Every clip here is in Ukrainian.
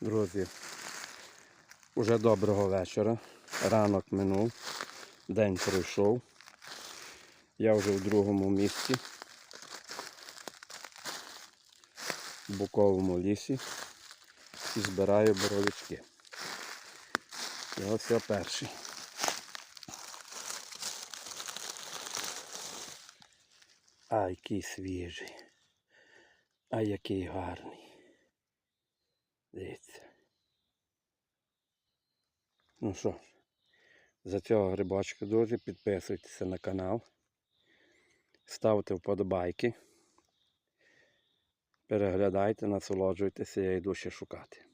Друзі, уже доброго вечора. Ранок минув, день пройшов. Я вже в другому місці. В Буковому лісі і збираю боровички. І ось я перший. А який свіжий. А який гарний. Дивіться. Ну що за цього грибочка, друзі, підписуйтеся на канал. Ставте вподобайки. Переглядайте, насолоджуйтеся, я йду ще шукати.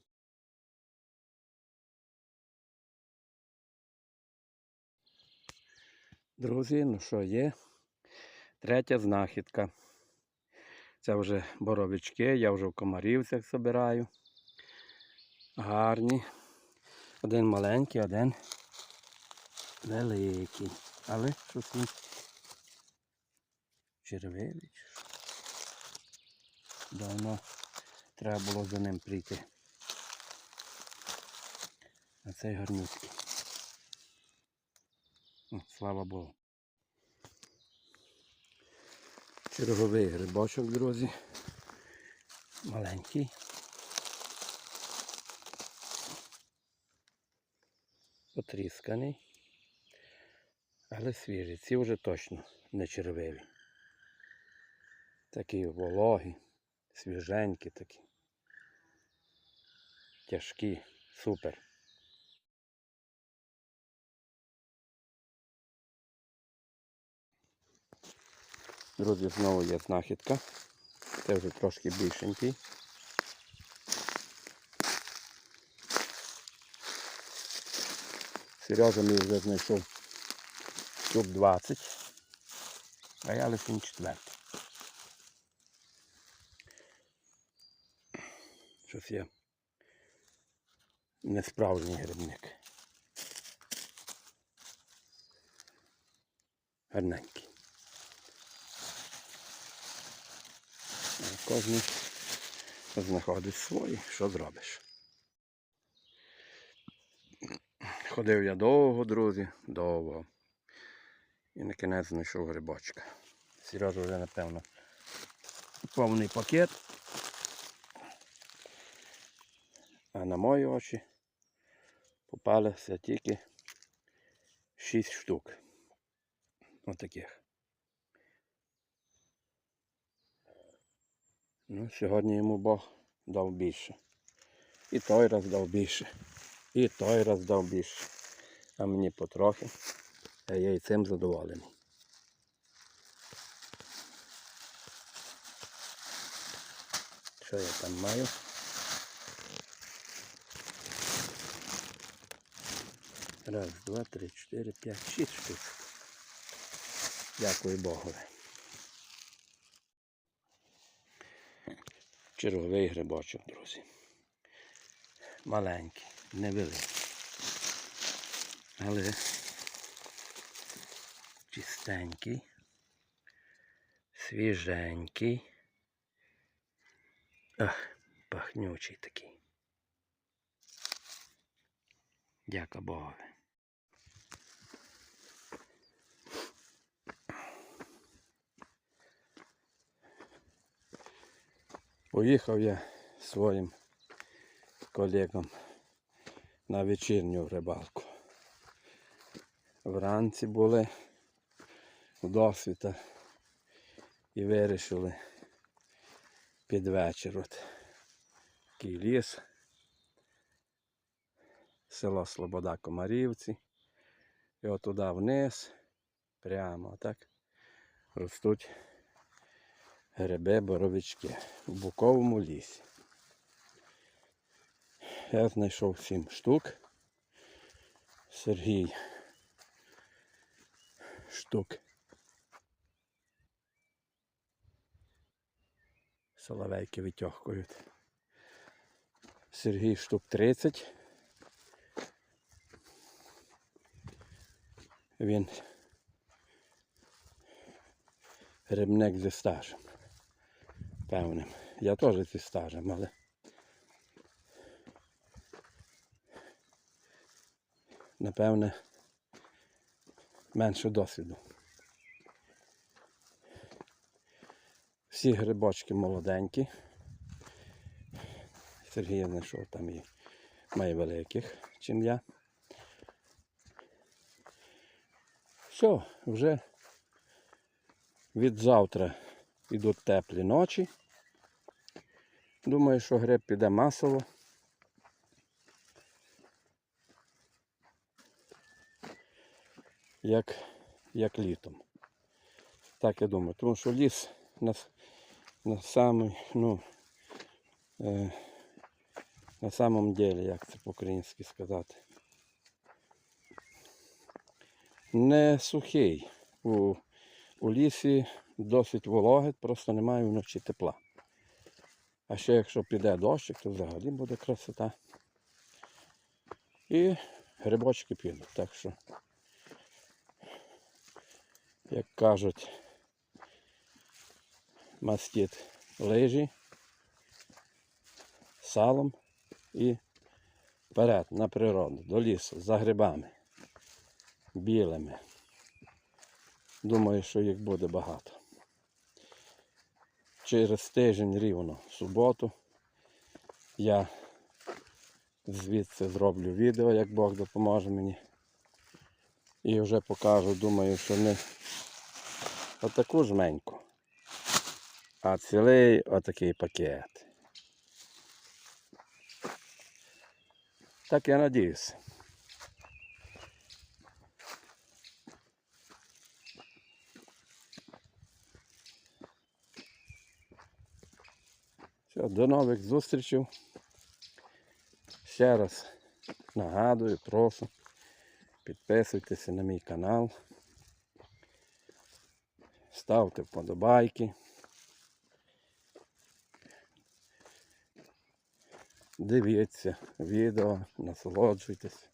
Друзі, ну що є? Третя знахідка. Це вже боровички, я вже в комарівцях збираю. Гарні. Один маленький, один великий. Але щось він червивий. Давно треба було за ним прийти. А цей гарнюткий. О, Слава Богу. Черговий грибочок, друзі. Маленький. Потрісканий. Але свіжий. Ці вже точно не червиві. Такі вологі, свіженькі такі. Тяжкі. Супер. Друзі, знову є знахідка. Це вже трошки більшенький. Сережа мій вже знайшов штук 20, а я лише четвертий. Щось є несправжній грибник. Гарненький. Кожен знаходить свої, що зробиш. Ходив я довго, друзі, довго. І на кінець знайшов грибочка. Сережа вже, напевно, повний пакет. А на мої очі попалися тільки 6 штук. Отаких. Ну, сьогодні йому Бог дав більше. І той раз дав більше. І той раз дав більше. А мені потрохи. А я і цим задоволений. Що я там маю? Раз, два, три, чотири, п'ять, шість штук. Дякую Богові. Черговий грибочок, друзі. Маленький, невеликий. Але чистенький, свіженький. Ах, пахнючий такий. Дяка. Поїхав я своїм колегам на вечірню рибалку. Вранці були у досвіта і вирішили під вечір. От такий ліс, село Слобода Комарівці. І от туди вниз, прямо так, ростуть гриби боровички в буковому лісі. Я знайшов сім штук. Сергій штук. Соловейки витягують. Сергій штук 30. Він грибник зі стажем. Певним. Я теж зі стажем, але напевне, менше досвіду. Всі грибочки молоденькі. Сергій знайшов там і має великих, чим я. Все, вже від завтра йдуть теплі ночі. Думаю, що гриб піде масово. Як, як літом. Так я думаю. Тому що ліс на, на самий, ну, е, на самом деле, як це по-українськи сказати. Не сухий. У, у лісі досить вологе, просто немає вночі тепла. А ще якщо піде дощик, то взагалі буде красота. І грибочки підуть. Так що, як кажуть, мастить лижі салом і вперед на природу, до лісу, за грибами білими. Думаю, що їх буде багато. Через тиждень рівно в суботу я звідси зроблю відео, як Бог допоможе мені. І вже покажу, думаю, що не отаку жменьку, а цілий отакий пакет. Так я надіюся. Все, до нових зустрічей. Ще раз нагадую, прошу, підписуйтеся на мій канал. Ставте вподобайки. Дивіться відео, насолоджуйтесь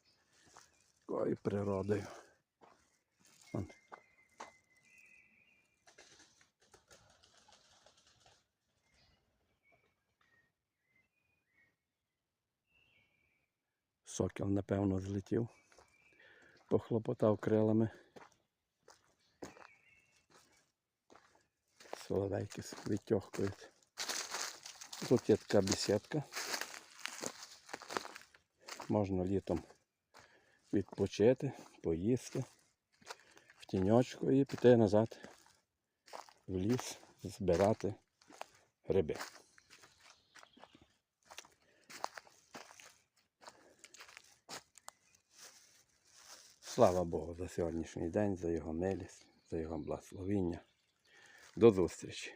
такою природою. Сокіл, напевно, злетів, похлопотав крилами. Соловейки відтьохкують. Тут є така бесідка. Можна літом відпочити, поїсти в тіньочку і піти назад в ліс збирати гриби. Слава Богу за сьогоднішній день, за його милість, за його благословіння. До зустрічі!